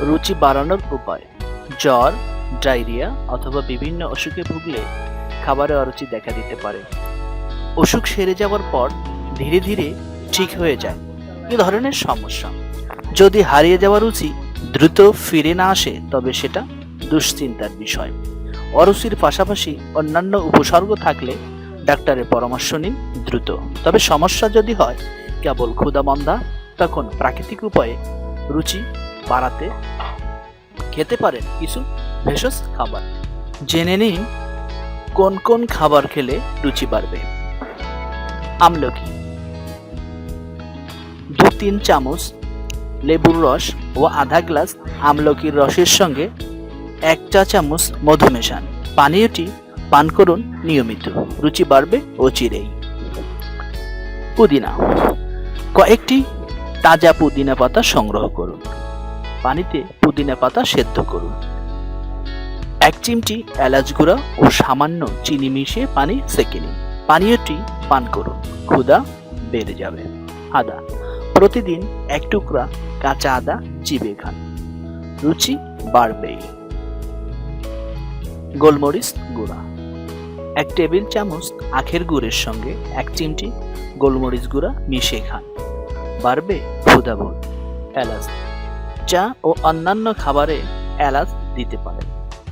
রুচি বাড়ানোর উপায়। জ্বর, ডায়রিয়া অথবা বিভিন্ন অসুখে ভুগলে খাবারে অরুচি দেখা দিতে পারে। অসুখ সেরে যাওয়ার পর ধীরে ধীরে ঠিক হয়ে যায়। এ ধরনের সমস্যা। যদি হারিয়ে যাওয়া রুচি দ্রুত ফিরে না আসে, তবে সেটা দুশ্চিন্তার বিষয়। অরুচির পাশাপাশি অন্যান্য উপসর্গ থাকলে ডাক্তারের পরামর্শ নিন দ্রুত। তবে সমস্যা যদি হয়, কেবল ক্ষুধামন্দা, তখন প্রাকৃতিক উপায়ে রুচি বাড়াতে খেতে পারেন কিছু ভেষজ খাবার। জেনে নিন কোন কোন খাবার খেলে রুচি বাড়বে। আমলকি দু তিন চামচ লেবুর রস ও আধা গ্লাস আমলকির রসের সঙ্গে এক চা চামচ মধু মেশান। পানীয়টি পান করুন নিয়মিত, রুচি বাড়বে ও চিরেই। পুদিনা, কয়েকটি তাজা পুদিনা পাতা সংগ্রহ করুন। পানিতে পুদিনা পাতা সেদ্ধ করুন। এক চিমটি এলাচ গুঁড়া ও সামান্য চিনি মিশিয়ে পানি সেকে নিন। পানীয়টি পান করুন, ক্ষুধা বেড়ে যাবে। আদা, প্রতিদিন এক টুকরা কাঁচা আদা চিবিয়ে খান। রুচি বাড়বেই। গোলমরিচ গুঁড়া। এক টেবিল চামচ আখের গুড়ের সঙ্গে এক চিমটি গোলমরিচ গুঁড়া মিশিয়ে খান। বাড়বে ক্ষুধা বোধ এলাচ চা ও অন্যান্য খাবারে এলাচ দিতে পারেন।